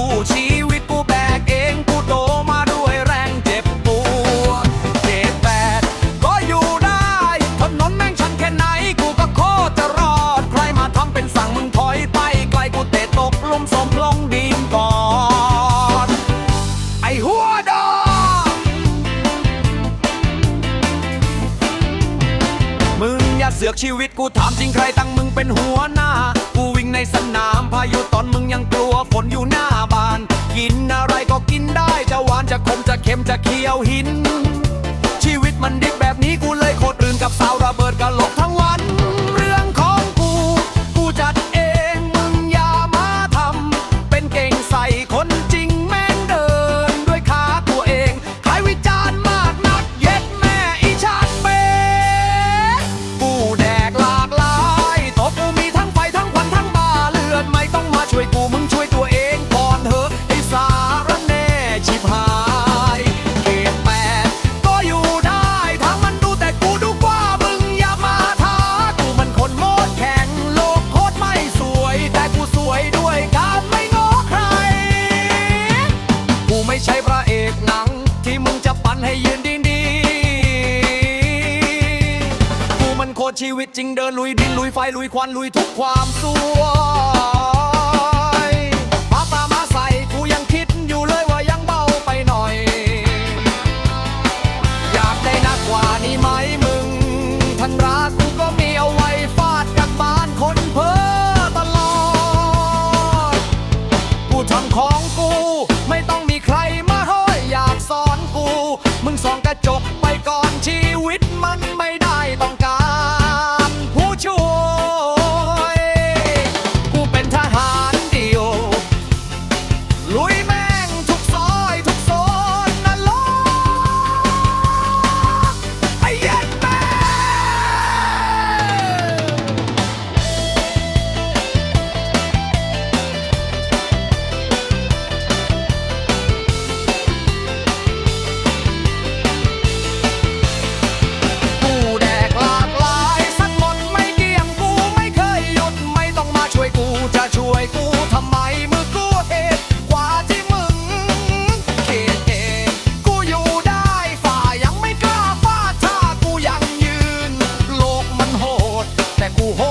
คู่ชีวิตกูแบกเองกูโตมาด้วยแรงเจ็บปวดเจ็บแปดก็อยู่ได้ถนนแม่งชันแค่ไหนกูก็โคตรจะรอด ใครมาทำเป็นสั่งมึงถอยไปไกลกูเตะตกลุมสมลงดินก่อนไอหัวดอมึงอย่าเสือกชีวิตกูถามจริงใครตั้งมึงเป็นหัวหน้ากูวิ่งในสนามพายุตอนมึงยังกลัว จะคมจะเค็มจะเคี้ยวหิน ชีวิตจริงเดินลุยดินลุยไฟลุยควันลุยทุกความสวย boteco rock.